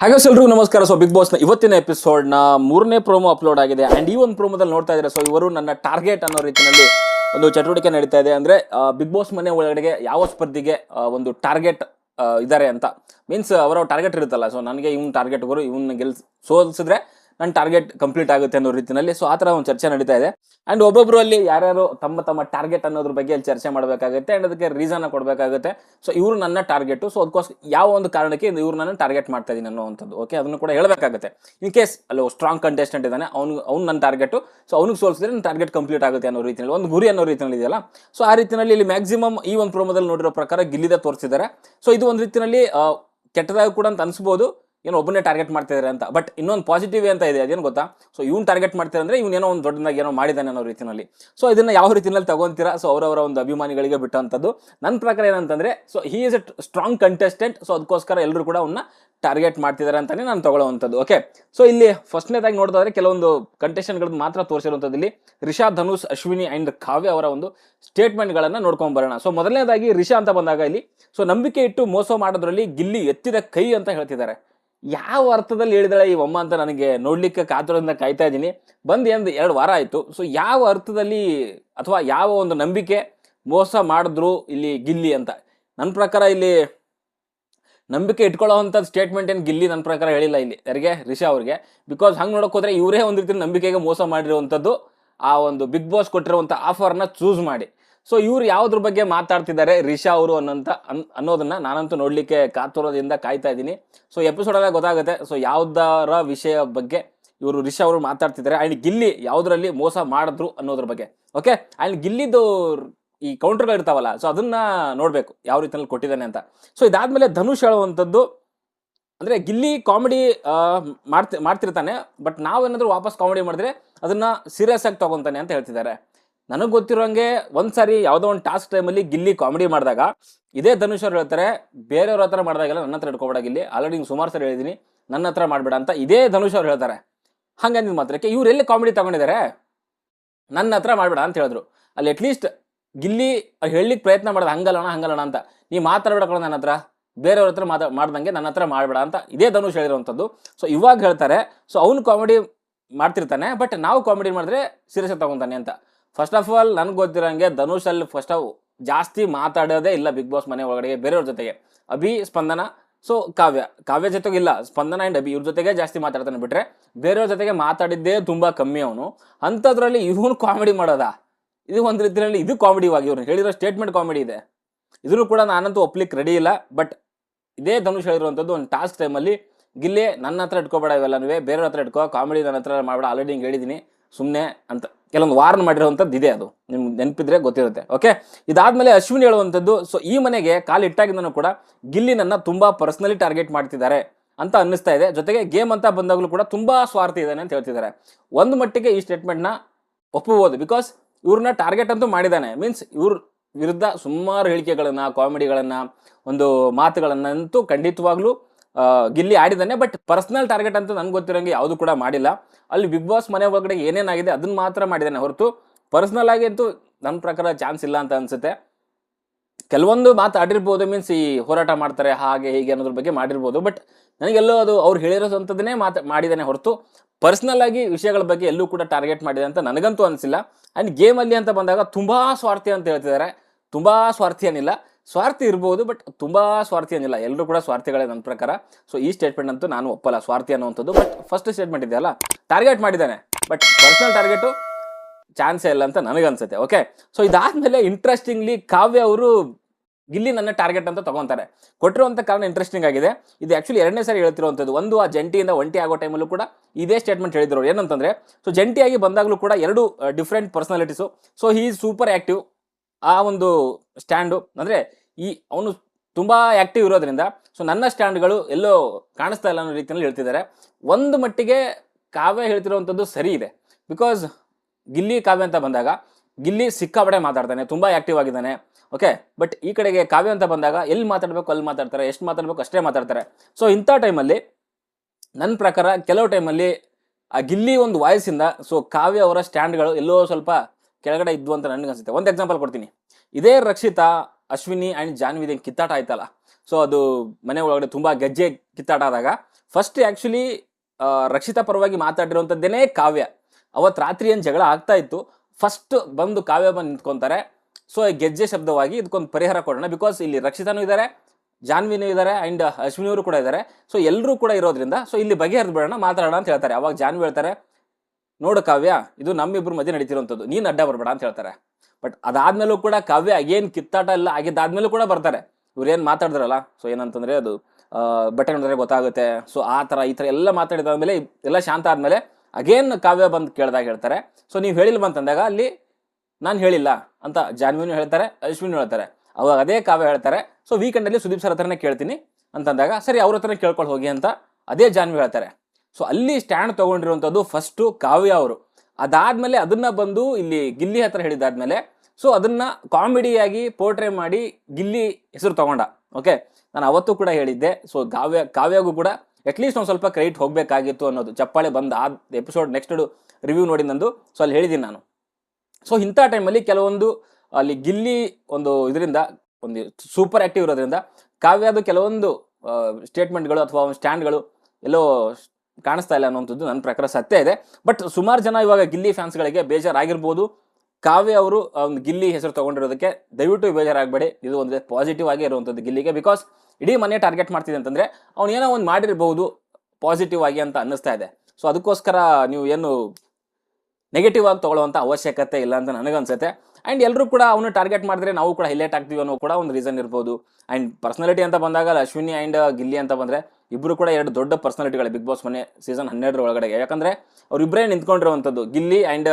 ಹಾಗೆ ಎಲ್ರಿಗೂ ನಮಸ್ಕಾರ. ಸೊ ಬಿಗ್ ಬಾಸ್ನ ಇವತ್ತಿನ ಎಪಿಸೋಡ್ನ ಮೂರನೇ ಪ್ರೋಮೋ ಅಪ್ಲೋಡ್ ಆಗಿದೆ. ಅಂಡ್ ಈ ಒಂದು ಪ್ರೋಮೋದಲ್ಲಿ ನೋಡ್ತಾ ಇದ್ದಾರೆ ಸೊ ಇವರು ನನ್ನ ಟಾರ್ಗೆಟ್ ಅನ್ನೋ ರೀತಿಯಲ್ಲಿ ಒಂದು ಚಟುವಟಿಕೆ ನಡೀತಾ ಇದೆ. ಅಂದ್ರೆ ಬಿಗ್ ಬಾಸ್ ಮನೆ ಒಳಗಡೆಗೆ ಯಾವ ಸ್ಪರ್ಧಿಗೆ ಒಂದು ಟಾರ್ಗೆಟ್ ಇದ್ದಾರೆ ಅಂತ. ಮೀನ್ಸ್ ಅವರ ಟಾರ್ಗೆಟ್ ಇರುತ್ತಲ್ಲ. ಸೊ ನನಗೆ ಇವ್ನ ಟಾರ್ಗೆಟ್ ಇವನ್ನ ಇವ್ನ ಗೆಲ್ಸ್, ಸೋಲ್ಸಿದ್ರೆ ನನ್ನ ಟಾರ್ಗೆಟ್ ಕಂಪ್ಲೀಟ್ ಆಗುತ್ತೆ ಅನ್ನೋ ರೀತಿಯಲ್ಲಿ ಸೊ ಆ ಥರ ಒಂದು ಚರ್ಚೆ ನಡೀತಾ ಇದೆ. ಆ್ಯಂಡ್ ಒಬ್ಬೊಬ್ರು ಅಲ್ಲಿ ಯಾರ್ಯಾರು ತಮ್ಮ ತಮ್ಮ ಟಾರ್ಗೆಟ್ ಅನ್ನೋದ್ರ ಬಗ್ಗೆ ಅಲ್ಲಿ ಚರ್ಚೆ ಮಾಡಬೇಕಾಗುತ್ತೆ ಆ್ಯಂಡ್ ಅದಕ್ಕೆ ರೀಸನ್ ಕೊಡಬೇಕಾಗುತ್ತೆ. ಸೊ ಇವರು ನನ್ನ ಟಾರ್ಗೆಟ್ ಸೊ ಅದಕ್ಕೋಸ್ಕರ ಯಾವ ಒಂದು ಕಾರಣಕ್ಕೆ ಇವ್ರು ನನ್ನ ಟಾರ್ಗೆಟ್ ಮಾಡ್ತಾ ಇದ್ದೀನಿ ಅನ್ನೋವಂಥದ್ದು ಓಕೆ ಅದನ್ನು ಕೂಡ ಹೇಳಬೇಕಾಗುತ್ತೆ. ಇನ್ ಕೇಸ್ ಅಲ್ಲಿ ಸ್ಟ್ರಾಂಗ್ ಕಂಟೆಸ್ಟೆಂಟ್ ಇದ್ದಾನೆ, ಅವ್ನು ಅವ್ನು ನನ್ನ ಟಾರ್ಗೆಟು ಸೊ ಅವ್ನಿಗೆ ಸೋಲ್ಸಿದ್ರೆ ನನ್ನ ಟಾರ್ಗೆಟ್ ಕಂಪ್ಲೀಟ್ ಆಗುತ್ತೆ ಅನ್ನೋ ರೀತಿಯಲ್ಲಿ ಒಂದು ಗುರಿ ಅನ್ನೋ ರೀತಿಯಲ್ಲಿ ಇದೆಯಲ್ಲ? ಸೊ ಆ ರೀತಿಯಲ್ಲಿ ಇಲ್ಲಿ ಮ್ಯಾಕ್ಸಿಮಮ್ ಈ ಒಂದು ಪ್ರೋಮೋದಲ್ಲಿ ನೋಡಿರೋ ಪ್ರಕಾರ ಗಿಲ್ಲಿದೆ ತೋರಿಸಿದ್ದಾರೆ. ಸೊ ಇದು ಒಂದು ರೀತಿಯಲ್ಲಿ ಕೆಟ್ಟದಾಗಿ ಕೂಡ ಅಂತ ಅನ್ಸ್ಬೋದು. ಏನೋ ಒಬ್ಬನೇ ಟಾರ್ಗೆಟ್ ಮಾಡ್ತಿದ್ದಾರೆ ಅಂತ. ಬಟ್ ಇನ್ನೊಂದು ಪಾಸಿಟಿವ್ ಅಂತ ಇದೆ, ಅದೇನು ಗೊತ್ತಾ? ಸೊ ಇವ್ನು ಟಾರ್ಗೆಟ್ ಮಾಡ್ತಾರೆ ಅಂದ್ರೆ ಇವನೇನೋ ಒಂದು ದೊಡ್ಡದಾಗಿ ಏನೋ ಮಾಡಿದ್ದಾನೆ ಅನ್ನೋ ರೀತಿಯಲ್ಲಿ ಸೊ ಇದನ್ನ ಯಾವ ರೀತಿಯಲ್ಲಿ ತಗೊಂತೀರಾ? ಸೊ ಅವರವರ ಒಂದು ಅಭಿಮಾನಿಗಳಿಗೆ ಬಿಟ್ಟಂಥದ್ದು ನನ್ನ ಪ್ರಕಾರ ಏನಂತಂದ್ರೆ so he is a strong contestant so ಅದಕ್ಕೋಸ್ಕರ ಎಲ್ಲರೂ ಕೂಡ ಅವನ್ನ ಟಾರ್ಗೆಟ್ ಮಾಡ್ತಿದ್ದಾರೆ ಅಂತಲೇ ನಾನು ತಗೊಳ್ಳುವಂಥದ್ದು. ಓಕೆ ಸೊ ಇಲ್ಲಿ ಫಸ್ಟ್ನೇದಾಗಿ ನೋಡ್ತಾ ಕೆಲವೊಂದು ಕಂಟೆಸ್ಟೆಂಟ್ಗಳದ್ದು ಮಾತ್ರ ತೋರಿಸಿರುವಂಥದ್ದು ಇಲ್ಲಿ ರಿಷಾ, ಧನುಷ್, ಅಶ್ವಿನಿ ಅಂಡ್ ಕಾವ್ಯ ಅವರ ಒಂದು ಸ್ಟೇಟ್ಮೆಂಟ್ಗಳನ್ನು ನೋಡ್ಕೊಂಡ್ ಬರೋಣ. ಸೊ ಮೊದಲನೇದಾಗಿ ರಿಷಾ ಅಂತ ಬಂದಾಗ ಇಲ್ಲಿ ಸೊ ನಂಬಿಕೆ ಇಟ್ಟು ಮೋಸ ಮಾಡೋದ್ರಲ್ಲಿ ಗಿಲ್ಲಿ ಎತ್ತಿದ ಕೈ ಅಂತ ಹೇಳ್ತಿದ್ದಾರೆ. ಯಾವ ಅರ್ಥದಲ್ಲಿ ಹೇಳಿದಾಳೆ ಈ ಒಮ್ಮ ಅಂತ ನನಗೆ ನೋಡ್ಲಿಕ್ಕೆ ಕಾತುರದಿಂದ ಕಾಯ್ತಾ ಇದ್ದೀನಿ. ಬಂದು ಎಂದು ಎರಡು ವಾರ ಆಯಿತು. ಸೊ ಯಾವ ಅರ್ಥದಲ್ಲಿ ಅಥವಾ ಯಾವ ಒಂದು ನಂಬಿಕೆ ಮೋಸ ಮಾಡಿದ್ರು ಇಲ್ಲಿ ಗಿಲ್ಲಿ ಅಂತ? ನನ್ನ ಪ್ರಕಾರ ಇಲ್ಲಿ ನಂಬಿಕೆ ಇಟ್ಕೊಳ್ಳೋವಂಥದ್ದು ಸ್ಟೇಟ್ಮೆಂಟ್ ಏನು ಗಿಲ್ಲಿ ನನ್ನ ಪ್ರಕಾರ ಹೇಳಿಲ್ಲ ಇಲ್ಲಿ. ಯಾರಿಗೆ? ರಿಷಾ ಅವ್ರಿಗೆ. ಬಿಕಾಸ್ ಹಂಗೆ ನೋಡೋಕೆ ಹೋದ್ರೆ ಇವರೇ ಒಂದು ರೀತಿ ನಂಬಿಕೆಗೆ ಮೋಸ ಮಾಡಿರುವಂಥದ್ದು ಆ ಒಂದು ಬಿಗ್ ಬಾಸ್ ಕೊಟ್ಟಿರುವಂಥ ಆಫರ್ನ ಚೂಸ್ ಮಾಡಿ. ಸೊ ಇವ್ರು ಯಾವ್ದ್ರ ಬಗ್ಗೆ ಮಾತಾಡ್ತಿದ್ದಾರೆ? ರಿಷಾ ಅವರು ಅನ್ನೋಂಥ ಅನ್ ಅನ್ನೋದನ್ನ ನಾನಂತೂ ನೋಡ್ಲಿಕ್ಕೆ ಕಾತುರದಿಂದ ಕಾಯ್ತಾ ಇದ್ದೀನಿ. ಸೊ ಎಪಿಸೋಡಲ್ಲೇ ಗೊತ್ತಾಗುತ್ತೆ. ಸೊ ಯಾವ್ದರ ವಿಷಯ ಬಗ್ಗೆ ಇವರು ರಿಷಾ ಅವರು ಮಾತಾಡ್ತಿದ್ದಾರೆ. ಆ್ಯಂಡ್ ಗಿಲ್ಲಿ ಯಾವುದರಲ್ಲಿ ಮೋಸ ಮಾಡಿದ್ರು ಅನ್ನೋದ್ರ ಬಗ್ಗೆ. ಓಕೆ ಆ್ಯಂಡ್ ಗಿಲ್ಲಿದು ಈ ಕೌಂಟರ್ಗಳು ಇರ್ತಾವಲ್ಲ ಸೊ ಅದನ್ನ ನೋಡಬೇಕು ಯಾವ ರೀತಿಯಲ್ಲಿ ಕೊಟ್ಟಿದ್ದಾನೆ ಅಂತ. ಸೊ ಇದಾದ್ಮೇಲೆ ಧನುಷ್ ಹೇಳುವಂಥದ್ದು, ಅಂದ್ರೆ ಗಿಲ್ಲಿ ಕಾಮಿಡಿ ಮಾಡ್ತಿ ಮಾಡ್ತಿರ್ತಾನೆ ಬಟ್ ನಾವೇನಾದರೂ ವಾಪಸ್ ಕಾಮಿಡಿ ಮಾಡಿದ್ರೆ ಅದನ್ನ ಸೀರಿಯಸ್ ಆಗಿ ತಗೊಂತಾನೆ ಅಂತ ಹೇಳ್ತಿದ್ದಾರೆ. ನನಗೆ ಗೊತ್ತಿರೋಂಗೆ ಒಂದ್ಸರಿ ಯಾವುದೋ ಒಂದು ಟಾಸ್ಕ್ ಟೈಮಲ್ಲಿ ಗಿಲ್ಲಿ ಕಾಮಿಡಿ ಮಾಡಿದಾಗ, ಇದೇ ಧನುಷ್ ಅವ್ರು ಹೇಳ್ತಾರೆ, ಬೇರೆಯವ್ರ ಹತ್ರ ಮಾಡಿದಾಗೆಲ್ಲ ನನ್ನ ಹತ್ರ ಇಟ್ಕೊಬೇಡ ಗಿಲ್ಲಿ. ಆಲ್ರೆಡಿ ಸುಮಾರು ಸರಿ ಹೇಳಿದ್ದೀನಿ ನನ್ನ ಹತ್ರ ಮಾಡಬೇಡ ಅಂತ ಇದೇ ಧನುಷ್ ಅವ್ರು ಹೇಳ್ತಾರೆ. ಹಂಗಂದಿದ್ ಮಾತ್ರಕ್ಕೆ ಇವ್ರು ಎಲ್ಲಿ ಕಾಮಿಡಿ ತಗೊಂಡಿದ್ದಾರೆ ನನ್ನ ಹತ್ರ ಮಾಡಬೇಡ ಅಂತ ಹೇಳಿದ್ರು. ಅಲ್ಲಿ ಅಟ್ಲೀಸ್ಟ್ ಗಿಲ್ಲಿ ಹೇಳಲಿಕ್ಕೆ ಪ್ರಯತ್ನ ಮಾಡೋದು ಹಂಗಲ್ಲಣ ಹಂಗಲ್ಲಣ ಅಂತ. ನೀವು ಮಾತಾಡಬೇಡ ನನ್ನ ಹತ್ರ. ಬೇರೆಯವ್ರ ಹತ್ರ ಮಾತಾ, ಮಾಡ್ದಂಗೆ ನನ್ನ ಹತ್ರ ಮಾಡಬೇಡ ಅಂತ ಇದೇ ಧನುಷ್ ಹೇಳಿರುವಂಥದ್ದು. ಸೊ ಇವಾಗ ಹೇಳ್ತಾರೆ ಸೊ ಅವ್ನು ಕಾಮಿಡಿ ಮಾಡ್ತಿರ್ತಾನೆ ಬಟ್ ನಾವು ಕಾಮಿಡಿ ಮಾಡಿದ್ರೆ ಸೀರಿಯಸ್ ತಗೊಂತಾನೆ ಅಂತ. ಫಸ್ಟ್ ಆಫ್ ಆಲ್ ನನಗೆ ಗೊತ್ತಿರೋಂಗೆ ಧನುಷ್ ಅಲ್ಲಿ ಫಸ್ಟ್ ಜಾಸ್ತಿ ಮಾತಾಡೋದೇ ಇಲ್ಲ ಬಿಗ್ ಬಾಸ್ ಮನೆ ಒಳಗಡೆ, ಬೇರೆಯವ್ರ ಜೊತೆಗೆ. ಅಭಿ, ಸ್ಪಂದನ ಸೊ ಕಾವ್ಯ. ಕಾವ್ಯ ಜೊತೆಗೆ ಇಲ್ಲ. ಸ್ಪಂದನ ಆ್ಯಂಡ್ ಅಭಿ, ಇವ್ರ ಜೊತೆಗೆ ಜಾಸ್ತಿ ಮಾತಾಡ್ತಾನೆ ಬಿಟ್ರೆ ಬೇರೆಯವ್ರ ಜೊತೆಗೆ ಮಾತಾಡಿದ್ದೇ ತುಂಬ ಕಮ್ಮಿ ಅವನು. ಅಂಥದ್ರಲ್ಲಿ ಇವನು ಕಾಮಿಡಿ ಮಾಡೋದಾ? ಇದು ಒಂದು ರೀತಿಯಲ್ಲಿ ಇದು ಕಾಮಿಡಿ ಇವಾಗ ಇವ್ರು. ಹೇಳಿರೋ ಸ್ಟೇಟ್ಮೆಂಟ್ ಕಾಮಿಡಿ ಇದೆ. ಇದನ್ನು ಕೂಡ ನಾನಂತೂ ಒಪ್ಲಿಕ್ಕೆ ರೆಡಿ ಇಲ್ಲ ಬಟ್ ಇದೇ ಧನುಷ್ ಹೇಳಿರುವಂಥದ್ದು ಒಂದು ಟಾಸ್ಕ್ ಟೈಮಲ್ಲಿ ಗಿಲ್ಲೇ, ನನ್ನ ಹತ್ರ ಇಟ್ಕೋಬೇಡ ಇವೆಲ್ಲನೂ. ಬೇರೆಯವ್ರ ಹತ್ರ ಇಟ್ಕೋ. ಕಾಮಿಡಿ ನನ್ನ ಹತ್ರ ಮಾಡಬೇಡ. ಆಲ್ರೆಡಿ ಹಿಂಗೆ ಹೇಳಿದ್ದೀನಿ ಸುಮ್ಮನೆ ಅಂತ. ಕೆಲವೊಂದು ವಾರ್ನ್ ಮಾಡಿರುವಂಥದ್ದು ಇದೆ ಅದು. ನಿಮ್ಗೆ ನೆನಪಿದ್ರೆ ಗೊತ್ತಿರುತ್ತೆ. ಓಕೆ ಇದಾದಮೇಲೆ ಅಶ್ವಿನಿ ಹೇಳುವಂಥದ್ದು ಸೊ ಈ ಮನೆಗೆ ಕಾಲು ಇಟ್ಟಾಗಿಂದನೂ ಕೂಡ ಗಿಲ್ಲಿನನ್ನು ತುಂಬ ಪರ್ಸ್ನಲಿ ಟಾರ್ಗೆಟ್ ಮಾಡ್ತಿದ್ದಾರೆ ಅಂತ ಅನ್ನಿಸ್ತಾ ಇದೆ. ಜೊತೆಗೆ ಗೇಮ್ ಅಂತ ಬಂದಾಗಲೂ ಕೂಡ ತುಂಬ ಸ್ವಾರ್ಥ ಇದ್ದಾನೆ ಅಂತ ಹೇಳ್ತಿದ್ದಾರೆ. ಒಂದು ಮಟ್ಟಿಗೆ ಈ ಸ್ಟೇಟ್ಮೆಂಟ್ನ ಒಪ್ಪಬಹುದು ಬಿಕಾಸ್ ಇವ್ರನ್ನ ಟಾರ್ಗೆಟ್ ಅಂತೂ ಮಾಡಿದ್ದಾನೆ. ಮೀನ್ಸ್ ಇವ್ರ ವಿರುದ್ಧ ಸುಮಾರು ಹೇಳಿಕೆಗಳನ್ನು ಕಾಮಿಡಿಗಳನ್ನ ಒಂದು ಮಾತುಗಳನ್ನಂತೂ ಖಂಡಿತವಾಗ್ಲೂ ಗಿಲ್ಲಿ ಆಡಿದ್ದಾನೆ ಬಟ್ ಪರ್ಸನಲ್ ಟಾರ್ಗೆಟ್ ಅಂತ ನನ್ಗೆ ಗೊತ್ತಿರೋಂಗೆ ಯಾವುದು ಕೂಡ ಮಾಡಿಲ್ಲ. ಅಲ್ಲಿ ಬಿಗ್ ಬಾಸ್ ಮನೆ ಒಳಗಡೆ ಏನೇನಾಗಿದೆ ಅದನ್ನ ಮಾತ್ರ ಮಾಡಿದ್ದಾನೆ ಹೊರತು ಪರ್ಸನಲ್ ಆಗಿ ಅಂತೂ ನನ್ನ ಪ್ರಕಾರ ಚಾನ್ಸ್ ಇಲ್ಲ ಅಂತ ಅನ್ಸುತ್ತೆ. ಕೆಲವೊಂದು ಮಾತು ಆಡಿರ್ಬೋದು ಮೀನ್ಸ್ ಈ ಹೋರಾಟ ಮಾಡ್ತಾರೆ, ಹಾಗೆ ಹೀಗೆ ಅನ್ನೋದ್ರ ಬಗ್ಗೆ ಮಾಡಿರ್ಬೋದು ಬಟ್ ನನಗೆಲ್ಲೋ ಅದು ಅವ್ರು ಹೇಳಿರೋದಂಥದ್ದನ್ನೇ ಮಾತು ಮಾಡಿದ್ದಾನೆ ಹೊರತು ಪರ್ಸನಲ್ ಆಗಿ ವಿಷಯಗಳ ಬಗ್ಗೆ ಎಲ್ಲೂ ಕೂಡ ಟಾರ್ಗೆಟ್ ಮಾಡಿದೆ ಅಂತ ನನಗಂತೂ ಅನಿಸಿಲ್ಲ. ಆ್ಯಂಡ್ ಗೇಮಲ್ಲಿ ಅಂತ ಬಂದಾಗ ತುಂಬ ಸ್ವಾರ್ಥಿ ಅಂತ ಹೇಳ್ತಿದ್ದಾರೆ. ತುಂಬ ಸ್ವಾರ್ಥಿ ಏನಿಲ್ಲ. ಸ್ವಾರ್ಥಿ ಇರ್ಬೋದು, ಬಟ್ ತುಂಬ ಸ್ವಾರ್ಥಿ ಅನ್ನಿಲ್ಲ. ಎಲ್ಲರೂ ಕೂಡ ಸ್ವಾರ್ಥಿಗಳೇ ನನ್ನ ಪ್ರಕಾರ. ಸೊ ಈ ಸ್ಟೇಟ್ಮೆಂಟ್ ಅಂತೂ ನಾನು ಒಪ್ಪಲ್ಲ, ಸ್ವಾರ್ಥಿ ಅನ್ನುವಂಥದ್ದು. ಬಟ್ ಫಸ್ಟ್ ಸ್ಟೇಟ್ಮೆಂಟ್ ಇದೆಯಲ್ಲ ಟಾರ್ಗೆಟ್ ಮಾಡಿದ್ದಾನೆ. ಬಟ್ ಪರ್ಸನಲ್ ಟಾರ್ಗೆಟು ಚಾನ್ಸೇ ಇಲ್ಲ ಅಂತ ನನಗನ್ಸುತ್ತೆ ಓಕೆ ಸೊ ಇದಾದ್ಮೇಲೆ ಇಂಟ್ರೆಸ್ಟಿಂಗ್ಲಿ ಕಾವ್ಯ ಅವರು ಇಲ್ಲಿ ನನ್ನ ಟಾರ್ಗೆಟ್ ಅಂತ ತಗೊಂತಾರೆ. ಕೊಟ್ಟಿರುವಂಥ ಕಾರಣ ಇಂಟ್ರೆಸ್ಟಿಂಗ್ ಆಗಿದೆ. ಇದು ಆ್ಯಕ್ಚುಲಿ ಎರಡನೇ ಸಾರಿ ಹೇಳ್ತಿರುವಂಥದ್ದು. ಒಂದು, ಆ ಜಂಟಿಯಿಂದ ಒಂಟಿ ಆಗೋ ಟೈಮಲ್ಲೂ ಕೂಡ ಇದೇ ಸ್ಟೇಟ್ಮೆಂಟ್ ಹೇಳಿದ್ರು ಏನಂತಂದರೆ ಸೊ ಜಂಟಿಯಾಗಿ ಬಂದಾಗಲೂ ಕೂಡ ಎರಡು different personalities so he super active ಆ ಒಂದು ಸ್ಟ್ಯಾಂಡು ಅಂದರೆ ಈ ಅವನು ತುಂಬ ಆ್ಯಕ್ಟಿವ್ ಇರೋದ್ರಿಂದ ಸೊ ನನ್ನ ಸ್ಟ್ಯಾಂಡ್ಗಳು ಎಲ್ಲೋ ಕಾಣಿಸ್ತಾ ಇಲ್ಲ ಅನ್ನೋ ರೀತಿಯಲ್ಲಿ ಹೇಳ್ತಿದ್ದಾರೆ. ಒಂದು ಮಟ್ಟಿಗೆ ಕಾವ್ಯ ಹೇಳ್ತಿರುವಂಥದ್ದು ಸರಿ ಇದೆ. ಬಿಕಾಸ್ ಗಿಲ್ಲಿ ಕಾವ್ಯ ಅಂತ ಬಂದಾಗ, ಗಿಲ್ಲಿ ಸಿಕ್ಕಾಪಡೆ ಮಾತಾಡ್ತಾನೆ, ತುಂಬ ಆ್ಯಕ್ಟಿವ್ ಆಗಿದ್ದಾನೆ. ಓಕೆ ಬಟ್ ಈ ಕಡೆಗೆ ಕಾವ್ಯ ಅಂತ ಬಂದಾಗ, ಎಲ್ಲಿ ಮಾತಾಡಬೇಕು, ಅಲ್ಲಿ ಮಾತಾಡ್ತಾರೆ, ಎಷ್ಟು ಮಾತಾಡಬೇಕು, ಅಷ್ಟೇ ಮಾತಾಡ್ತಾರೆ. ಸೊ ಇಂಥ ಟೈಮಲ್ಲಿ ನನ್ನ ಪ್ರಕಾರ ಕೆಲವು ಟೈಮಲ್ಲಿ ಆ ಗಿಲ್ಲಿ ಒಂದು ವಾಯ್ಸಿಂದ ಸೊ ಕಾವ್ಯ ಅವರ ಸ್ಟ್ಯಾಂಡ್ಗಳು ಎಲ್ಲೋ ಸ್ವಲ್ಪ ಕೆಳಗಡೆ ಇದ್ದು ಅಂತ ನನಗೆ ಅನ್ಸುತ್ತೆ. ಒಂದು ಎಕ್ಸಾಂಪಲ್ ಕೊಡ್ತೀನಿ. ಇದೇ ರಕ್ಷಿತಾ, ಅಶ್ವಿನಿ ಆ್ಯಂಡ್ ಜಾನ್ವಿದೆ ಕಿತ್ತಾಟ ಆಯ್ತಲ್ಲ? ಸೊ ಅದು ಮನೆ ಒಳಗಡೆ ತುಂಬಾ ಗೆಜ್ಜೆ ಕಿತ್ತಾಟ ಆದಾಗ ಫಸ್ಟ್ ಆ್ಯಕ್ಚುಲಿ ರಕ್ಷಿತಾ ಪರವಾಗಿ ಮಾತಾಡಿರುವಂಥದ್ದೇನೇ ಕಾವ್ಯ. ಅವತ್ತು ರಾತ್ರಿ ಏನು ಜಗಳ ಆಗ್ತಾ ಇತ್ತು ಫಸ್ಟ್ ಬಂದು ಕಾವ್ಯ ಬಂದು ನಿಂತ್ಕೊಂತಾರೆ. ಸೊ ಗೆಜ್ಜೆ ಶಬ್ದವಾಗಿ ಇದಕ್ಕೊಂದು ಪರಿಹಾರ ಕೊಡೋಣ ಬಿಕಾಸ್ ಇಲ್ಲಿ ರಕ್ಷಿತಾನೂ ಇದ್ದಾರೆ ಜಾನ್ವಿನೂ ಇದ್ದಾರೆ ಆ್ಯಂಡ್ ಅಶ್ವಿನಿಯವರು ಕೂಡ ಇದ್ದಾರೆ ಸೊ ಎಲ್ಲರೂ ಕೂಡ ಇರೋದ್ರಿಂದ ಸೊ ಇಲ್ಲಿ ಬಗೆಹರಿದು ಬಿಡೋಣ ಮಾತಾಡೋಣ ಅಂತ ಹೇಳ್ತಾರೆ. ಅವಾಗ ಜಾನ್ವಿ ಹೇಳ್ತಾರೆ ನೋಡು ಕಾವ್ಯ, ಇದು ನಮ್ಮಿಬ್ರು ಮಧ್ಯೆ ನಡೀತಿರುವಂಥದ್ದು. ನೀನು ಅಡ್ಡ ಬರಬೇಡ ಅಂತ ಹೇಳ್ತಾರೆ. ಬಟ್ ಅದಾದ್ಮೇಲೂ ಕೂಡ ಕಾವ್ಯ ಏನು ಕಿತ್ತಾಟ ಎಲ್ಲ ಆಗಿದ್ದಾದ್ಮೇಲೂ ಕೂಡ ಬರ್ತಾರೆ. ಇವ್ರು ಏನು ಮಾತಾಡಿದ್ರಲ್ಲ ಸೊ ಏನಂತಂದರೆ ಅದು ಬಟ್ಟೆ ನೋಡಿದ್ರೆ ಗೊತ್ತಾಗುತ್ತೆ. ಸೊ ಆ ಥರ, ಈ ಥರ ಎಲ್ಲ ಮಾತಾಡಿದಾದ್ಮೇಲೆ ಎಲ್ಲ ಶಾಂತ ಆದಮೇಲೆ ಅಗೇನ್ ಕಾವ್ಯ ಬಂದು ಕೇಳ್ದಾಗ ಹೇಳ್ತಾರೆ. ಸೊ ನೀವು ಹೇಳಿಲ್ಲ ಅಂತಂದಾಗ ಅಲ್ಲಿ ನಾನು ಹೇಳಿಲ್ಲ ಅಂತ ಜಾನ್ವಿನೂ ಹೇಳ್ತಾರೆ, ಅಶ್ವಿನೂ ಹೇಳ್ತಾರೆ. ಅವಾಗ ಅದೇ ಕಾವ್ಯ ಹೇಳ್ತಾರೆ. ಸೊ ವೀಕೆಂಡಲ್ಲಿ ಸುದೀಪ್ ಸರ್ ಹತ್ರನೇ ಕೇಳ್ತೀನಿ ಅಂತಂದಾಗ ಸರಿ, ಅವ್ರ ಹತ್ರನೇ ಕೇಳ್ಕೊಂಡು ಹೋಗಿ ಅಂತ ಅದೇ ಜಾನ್ವಿ ಹೇಳ್ತಾರೆ. ಸೊ ಅಲ್ಲಿ ಸ್ಟ್ಯಾಂಡ್ ತೊಗೊಂಡಿರುವಂಥದ್ದು ಫಸ್ಟು ಕಾವ್ಯ ಅವರು. ಅದಾದ್ಮೇಲೆ ಅದನ್ನ ಬಂದು ಇಲ್ಲಿ ಗಿಲ್ಲಿ ಹತ್ರ ಹೇಳಿದಾದ್ಮೇಲೆ ಸೊ ಅದನ್ನ ಕಾಮಿಡಿಯಾಗಿ ಪೋರ್ಟ್ರೇ ಮಾಡಿ ಗಿಲ್ಲಿ ಹೆಸರು ತಗೊಂಡ. ಓಕೆ ನಾನು ಅವತ್ತು ಕೂಡ ಹೇಳಿದ್ದೆ ಸೊ ಕಾವ್ಯ, ಕಾವ್ಯಗೂ ಕೂಡ ಅಟ್ಲೀಸ್ಟ್ ಒಂದು ಸ್ವಲ್ಪ ಕ್ರೆಡಿಟ್ ಹೋಗಬೇಕಾಗಿತ್ತು ಅನ್ನೋದು. ಚಪ್ಪಾಳೆ ಬಂದ ಆ ಎಪಿಸೋಡ್ ನೆಕ್ಸ್ಟ್ ರಿವ್ಯೂ ನೋಡಿ ನಂದು ಸೊ ಅಲ್ಲಿ ಹೇಳಿದ್ದೀನಿ ನಾನು. ಸೊ ಇಂಥ ಟೈಮಲ್ಲಿ ಕೆಲವೊಂದು, ಅಲ್ಲಿ ಗಿಲ್ಲಿ ಒಂದು ಇದರಿಂದ, ಒಂದು ಸೂಪರ್ ಆ್ಯಕ್ಟಿವ್ ಇರೋದ್ರಿಂದ, ಕಾವ್ಯದ ಕೆಲವೊಂದು ಸ್ಟೇಟ್ಮೆಂಟ್ಗಳು ಅಥವಾ ಸ್ಟ್ಯಾಂಡ್ಗಳು ಎಲ್ಲೋ ಕಾಣಿಸ್ತಾ ಇಲ್ಲ ಅನ್ನುವಂಥದ್ದು ನನ್ನ ಪ್ರಕಾರ ಸತ್ಯ ಇದೆ. ಬಟ್ ಸುಮಾರು ಜನ ಇವಾಗ ಗಿಲ್ಲಿ ಫ್ಯಾನ್ಸ್ಗಳಿಗೆ ಬೇಜಾರಾಗಿರ್ಬೋದು. ಕಾವ್ಯ ಅವರು ಒಂದು ಗಿಲ್ಲಿ ಹೆಸರು ತಗೊಂಡಿರೋದಕ್ಕೆ ದಯವಿಟ್ಟು ಬೇಜಾರಾಗಬೇಡಿ. ಇದು ಒಂದು ಪಾಸಿಟಿವ್ ಆಗಿ ಇರುವಂಥದ್ದು ಗಿಲ್ಲಿಗೆ. ಬಿಕಾಸ್ ಇಡೀ ಮನೆ ಟಾರ್ಗೆಟ್ ಮಾಡ್ತಿದೆ ಅಂತಂದರೆ ಅವ್ನು ಏನೋ ಒಂದು ಮಾಡಿರ್ಬೋದು ಪಾಸಿಟಿವ್ ಆಗಿ ಅಂತ ಅನ್ನಿಸ್ತಾ ಇದೆ. ಸೊ ಅದಕ್ಕೋಸ್ಕರ ನೀವು ಏನು ನೆಗೆಟಿವ್ ಆಗಿ ತೊಗೊಳ್ಳುವಂಥ ಅವಶ್ಯಕತೆ ಇಲ್ಲ ಅಂತ ನನಗನ್ಸುತ್ತೆ. ಆ್ಯಂಡ್ ಎಲ್ಲರೂ ಕೂಡ ಅವನು ಟಾರ್ಗೆಟ್ ಮಾಡಿದ್ರೆ ನಾವು ಕೂಡ ಹೈಲೈಟ್ ಆಗ್ತೀವಿ ಅನ್ನೋ ಕೂಡ ಒಂದು ರೀಸನ್ ಇರ್ಬೋದು. ಆ್ಯಂಡ್ ಪರ್ಸನಾಲಿಟಿ ಅಂತ ಬಂದಾಗ ಅಶ್ವಿನಿ ಆ್ಯಂಡ್ ಗಿಲ್ಲಿ ಅಂತ ಬಂದರೆ ಇಬ್ಬರು ಕೂಡ ಎರಡು ದೊಡ್ಡ ಪರ್ಸನಾಲಿಟಿಗಳು ಬಿಗ್ ಬಾಸ್ ಮನೆ ಸೀಸನ್ ಹನ್ನೆರಡರ ಒಳಗಡೆ. ಯಾಕಂದರೆ ಅವರಿಬ್ಬರೇ ನಿಂತ್ಕೊಂಡಿರುವಂಥದ್ದು, ಗಿಲ್ಲಿ ಆ್ಯಂಡ್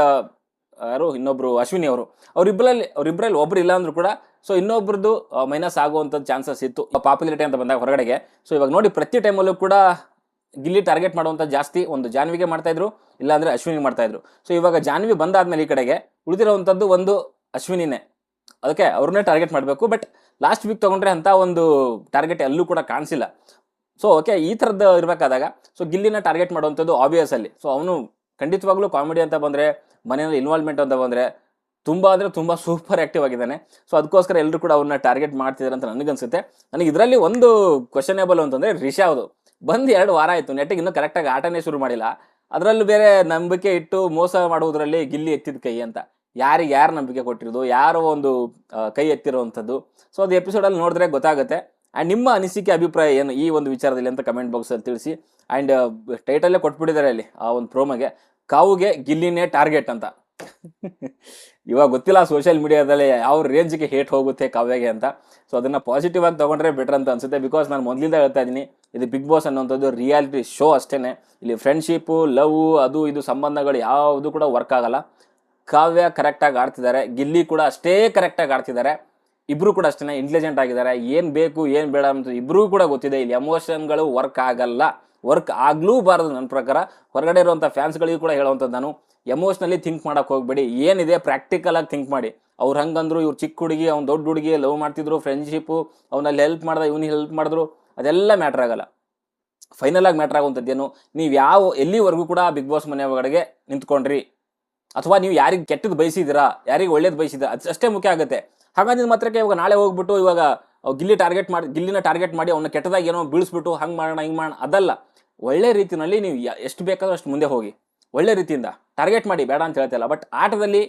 ಯಾರು? ಇನ್ನೊಬ್ಬರು ಅಶ್ವಿನಿ ಅವರು. ಅವರಿಬ್ಬರಲ್ಲಿ ಅವರಿಬ್ಬರಲ್ಲಿ ಒಬ್ರು ಇಲ್ಲ ಅಂದರೂ ಕೂಡ ಸೊ ಇನ್ನೊಬ್ರದ್ದು ಮೈನಸ್ ಆಗುವಂಥದ್ದು ಚಾನ್ಸಸ್ ಇತ್ತು. ಪಾಪ್ಯುಲಾರಿಟಿ ಅಂತ ಬಂದಾಗ ಹೊರಗಡೆಗೆ. ಸೊ ಇವಾಗ ನೋಡಿ, ಪ್ರತಿ ಟೈಮಲ್ಲೂ ಕೂಡ ಗಿಲ್ಲಿ ಟಾರ್ಗೆಟ್ ಮಾಡುವಂಥ ಜಾಸ್ತಿ. ಒಂದು ಜಾನ್ವಿಗೆ ಮಾಡ್ತಾ ಇಲ್ಲಾಂದರೆ ಇಲ್ಲಾಂದ್ರೆ ಅಶ್ವಿನಿಗೆ ಮಾಡ್ತಾಯಿದ್ರು ಸೊ ಇವಾಗ ಜಾನ್ವಿ ಬಂದಾದ್ಮೇಲೆ ಈ ಕಡೆಗೆ ಉಳಿದಿರುವಂಥದ್ದು ಒಂದು ಅಶ್ವಿನಿನೇ. ಅದಕ್ಕೆ ಅವ್ರನ್ನೇ ಟಾರ್ಗೆಟ್ ಮಾಡಬೇಕು. ಬಟ್ ಲಾಸ್ಟ್ ವೀಕ್ ತಗೊಂಡ್ರೆ ಅಂತ ಒಂದು ಟಾರ್ಗೆಟ್ ಎಲ್ಲೂ ಕೂಡ ಕಾಣಿಸಿಲ್ಲ. ಸೊ ಓಕೆ ಈ ಥರದ್ದು ಇರಬೇಕಾದಾಗ ಸೊ ಗಿಲ್ಲಿನ ಟಾರ್ಗೆಟ್ ಮಾಡುವಂಥದ್ದು ಆಬ್ವಿಯಸ್ ಅಲ್ಲಿ. ಸೊ ಅವನು ಖಂಡಿತವಾಗ್ಲೂ ಕಾಮಿಡಿ ಅಂತ ಬಂದರೆ, ಮನೆಯಲ್ಲಿ ಇನ್ವಾಲ್ವ್ಮೆಂಟ್ ಅಂತ ಬಂದರೆ ತುಂಬ ಅಂದರೆ ತುಂಬ ಸೂಪರ್ ಆ್ಯಕ್ಟಿವ್ ಆಗಿದ್ದಾನೆ. ಸೊ ಅದಕ್ಕೋಸ್ಕರ ಎಲ್ಲರೂ ಕೂಡ ಅವ್ರನ್ನ ಟಾರ್ಗೆಟ್ ಮಾಡ್ತಿದ್ದಾರೆ ಅಂತ ನನಗನ್ಸುತ್ತೆ. ನನಗೆ ಇದರಲ್ಲಿ ಒಂದು ಕ್ವಶನೇಬಲ್ ಅಂತಂದರೆ ರಿಷಾವ್ದು ಬಂದು ಎರಡು ವಾರ ಆಯಿತು. ನೆಟ್ಟಿಗೆ ಇನ್ನೂ ಕರೆಕ್ಟಾಗಿ ಆಟನೇ ಶುರು ಮಾಡಿಲ್ಲ. ಅದರಲ್ಲೂ ಬೇರೆ ನಂಬಿಕೆ ಇಟ್ಟು ಮೋಸ ಮಾಡುವುದರಲ್ಲಿ ಗಿಲ್ಲಿ ಎತ್ತಿದ ಕೈ ಅಂತ. ಯಾರಿಗೆ ಯಾರು ನಂಬಿಕೆ ಕೊಟ್ಟಿರೋದು, ಯಾರೋ ಒಂದು ಕೈ ಎತ್ತಿರುವಂಥದ್ದು. ಸೊ ಅದು ಎಪಿಸೋಡಲ್ಲಿ ನೋಡಿದ್ರೆ ಗೊತ್ತಾಗುತ್ತೆ. ಆ್ಯಂಡ್ ನಿಮ್ಮ ಅನಿಸಿಕೆ, ಅಭಿಪ್ರಾಯ ಏನು ಈ ಒಂದು ವಿಚಾರದಲ್ಲಿ ಅಂತ ಕಮೆಂಟ್ ಬಾಕ್ಸಲ್ಲಿ ತಿಳಿಸಿ. ಆ್ಯಂಡ್ ಟೈಟಲ್ಲೇ ಕೊಟ್ಬಿಟ್ಟಿದ್ದಾರೆ ಅಲ್ಲಿ, ಆ ಒಂದು ಪ್ರೋಮಗೆ ಕಾವುಗೆ ಗಿಲ್ಲಿನೇ ಟಾರ್ಗೆಟ್ ಅಂತ. ಇವಾಗ ಗೊತ್ತಿಲ್ಲ ಸೋಷಿಯಲ್ ಮೀಡಿಯಾದಲ್ಲಿ ಯಾವ ರೇಂಜ್ಗೆ ಹೇಟ್ ಹೋಗುತ್ತೆ ಕಾವ್ಯಗೆ ಅಂತ. ಸೊ ಅದನ್ನು ಪಾಸಿಟಿವ್ ಆಗಿ ತೊಗೊಂಡ್ರೆ ಬೆಟರ್ ಅಂತ ಅನಿಸುತ್ತೆ. ಬಿಕಾಸ್ ನಾನು ಮೊದಲಿಂದ ಹೇಳ್ತಾ ಇದ್ದೀನಿ, ಇದು ಬಿಗ್ ಬಾಸ್ ಅನ್ನೋಂಥದ್ದು ರಿಯಾಲಿಟಿ ಶೋ ಅಷ್ಟೇ ಇಲ್ಲಿ ಫ್ರೆಂಡ್ಶಿಪ್ಪು ಲವ್ ಅದು, ಇದು, ಸಂಬಂಧಗಳು ಯಾವುದು ಕೂಡ ವರ್ಕ್ ಆಗಲ್ಲ. ಕಾವ್ಯ ಕರೆಕ್ಟಾಗಿ ಆಡ್ತಿದ್ದಾರೆ. ಗಿಲ್ಲಿ ಕೂಡ ಅಷ್ಟೇ ಕರೆಕ್ಟಾಗಿ ಆಡ್ತಿದ್ದಾರೆ. ಇಬ್ರು ಕೂಡ ಅಷ್ಟೇ ಇಂಟೆಲಿಜೆಂಟ್ ಆಗಿದ್ದಾರೆ. ಏನು ಬೇಕು, ಏನು ಬೇಡ ಅಂತ ಇಬ್ರೂ ಕೂಡ ಗೊತ್ತಿದೆ. ಇಲ್ಲಿ ಎಮೋಷನ್ಗಳು ವರ್ಕ್ ಆಗಲ್ಲ. ವರ್ಕ್ ಆಗ್ಲೂಬಾರದು ನನ್ನ ಪ್ರಕಾರ. ಹೊರಗಡೆ ಇರುವಂಥ ಫ್ಯಾನ್ಸ್ಗಳಿಗೂ ಕೂಡ ಹೇಳುವಂಥದ್ದು ನಾನು. ಎಮೋಷ್ನಲಿ ಥಿಂಕ್ ಮಾಡೋಕೆ ಹೋಗಬೇಡಿ. ಏನಿದೆ ಪ್ರಾಕ್ಟಿಕಲ್ ಆಗಿ ಥಿಂಕ್ ಮಾಡಿ. ಅವ್ರು ಹಂಗಂದ್ರು, ಇವ್ರು ಚಿಕ್ಕ ಹುಡುಗಿ, ಅವ್ನು ದೊಡ್ಡ ಹುಡುಗಿ ಲವ್ ಮಾಡ್ತಿದ್ರು ಫ್ರೆಂಡ್ಶಿಪ್ಪು ಅವನಲ್ಲಿ ಹೆಲ್ಪ್ ಮಾಡ್ದ, ಇವ್ನಿಗೆ ಹೆಲ್ಪ್ ಮಾಡಿದ್ರು, ಅದೆಲ್ಲ ಮ್ಯಾಟ್ರ್ ಆಗಲ್ಲ. ಫೈನಲ್ ಆಗಿ ಮ್ಯಾಟ್ರ್ ಆಗುವಂಥದ್ದೇನು? ನೀವು ಯಾವ, ಎಲ್ಲಿವರೆಗೂ ಕೂಡ ಬಿಗ್ ಬಾಸ್ ಮನೆ ಒಳಗಡೆ ನಿಂತ್ಕೊಂಡ್ರಿ. ಅಥವಾ ನೀವು ಯಾರಿಗೆ ಕೆಟ್ಟದ್ದು ಬಯಸಿದ್ದೀರಾ, ಯಾರಿಗೆ ಒಳ್ಳೇದು ಬಯಸಿದ್ದೀರಾ, ಅದು ಅಷ್ಟೇ ಮುಖ್ಯ ಆಗುತ್ತೆ. ಹಾಗಾಗಿ ನಿಮ್ಮ ಮಾತ್ರಕ್ಕೆ ಇವಾಗ ನಾಳೆ ಹೋಗ್ಬಿಟ್ಟು ಇವಾಗ ಗಿಲ್ಲಿ ಟಾರ್ಗೆಟ್ ಮಾಡಿ, ಗಿಲ್ಲಿನ ಟಾರ್ಗೆಟ್ ಮಾಡಿ ಅವನ್ನ ಕೆಟ್ಟದಾಗಿ ಏನೋ ಬೀಳಿಸ್ಬಿಟ್ಟು ಹಂಗೆ ಮಾಡೋಣ, ಹಿಂಗೆ ಮಾಡೋಣ, ಅದಲ್ಲ. ಒಳ್ಳೆ ರೀತಿಯಲ್ಲಿ ನೀವು ಎಷ್ಟು ಬೇಕಾದ್ರೂ ಅಷ್ಟು ಮುಂದೆ ಹೋಗಿ. ಒಳ್ಳೆ ರೀತಿಯಿಂದ ಟಾರ್ಗೆಟ್ ಮಾಡಿ, ಬೇಡ ಅಂತ ಹೇಳ್ತಿಲ್ಲ ಬಟ್ ಆಟದಲ್ಲಿ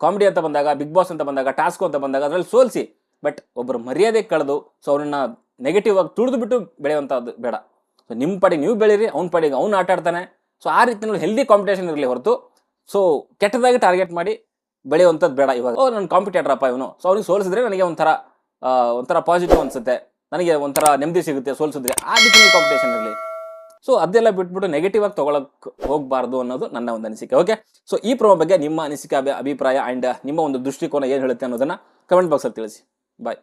ಕಾಮಿಡಿ ಅಂತ ಬಂದಾಗ ಬಿಗ್ ಬಾಸ್ ಅಂತ ಬಂದಾಗ ಟಾಸ್ಕು ಅಂತ ಬಂದಾಗ ಅದರಲ್ಲಿ ಸೋಲಿಸಿ. ಬಟ್ ಒಬ್ಬರು ಮರ್ಯಾದೆ ಕಳೆದು ಸೊ ಅವ್ರನ್ನ ನೆಗೆಟಿವ್ ಆಗಿ ತುಳಿದು ಬಿಟ್ಟು ಬೆಳೆಯುವಂಥದ್ದು ಬೇಡ. ಸೊ ನಿಮ್ಮ ಪಾಡಿಗೆ ನೀವು ಬೆಳೀರಿ, ಅವ್ನ ಪಾಡಿಗೆ ಅವ್ನು ಆಟ ಆಡ್ತಾನೆ. ಸೊ ಆ ರೀತಿಯಲ್ಲಿ ಹೆಲ್ದಿ ಕಾಂಪಿಟೇಷನ್ ಇರಲಿ ಹೊರತು ಸೊ ಕೆಟ್ಟದಾಗಿ ಟಾರ್ಗೆಟ್ ಮಾಡಿ ಬೆಳೆಯುವಂಥದ್ದು ಬೇಡ ಇವಾಗ. ಓ ನನ್ನ ಕಾಂಪಿಟೇಟರ್ ಅಪ್ಪ ಇವನು. ಸೊ ಅವ್ನಿಗೆ ಸೋಲಿಸಿದ್ರೆ ನನಗೆ ಒಂಥರ ಒಂಥರ ಪಾಸಿಟಿವ್ ಅನಿಸುತ್ತೆ. ನನಗೆ ಒಂಥರ ನೆಮ್ಮದಿ ಸಿಗುತ್ತೆ ಸೋಲಿಸಿದ್ರೆ. ಆ ರೀತಿ ಕಾಂಪಿಟೇಷನ್ ಇರಲಿ. ಸೊ ಅದೆಲ್ಲ ಬಿಟ್ಬಿಟ್ಟು ನೆಗೆಟಿವ್ ಆಗಿ ತೊಗೊಳಕ್ಕೆ ಹೋಗಬಾರ್ದು ಅನ್ನೋದು ನನ್ನ ಒಂದು ಅನಿಸಿಕೆ. ಓಕೆ ಸೊ ಈ ಪ್ರೋಮ ಬಗ್ಗೆ ನಿಮ್ಮ ಅನಿಸಿಕೆ ಅಭಿಪ್ರಾಯ ಆ್ಯಂಡ್ ನಿಮ್ಮ ಒಂದು ದೃಷ್ಟಿಕೋನ ಏನು ಹೇಳುತ್ತೆ ಅನ್ನೋದನ್ನು ಕಮೆಂಟ್ ಬಾಕ್ಸಲ್ಲಿ ತಿಳಿಸಿ. ಬಾಯ್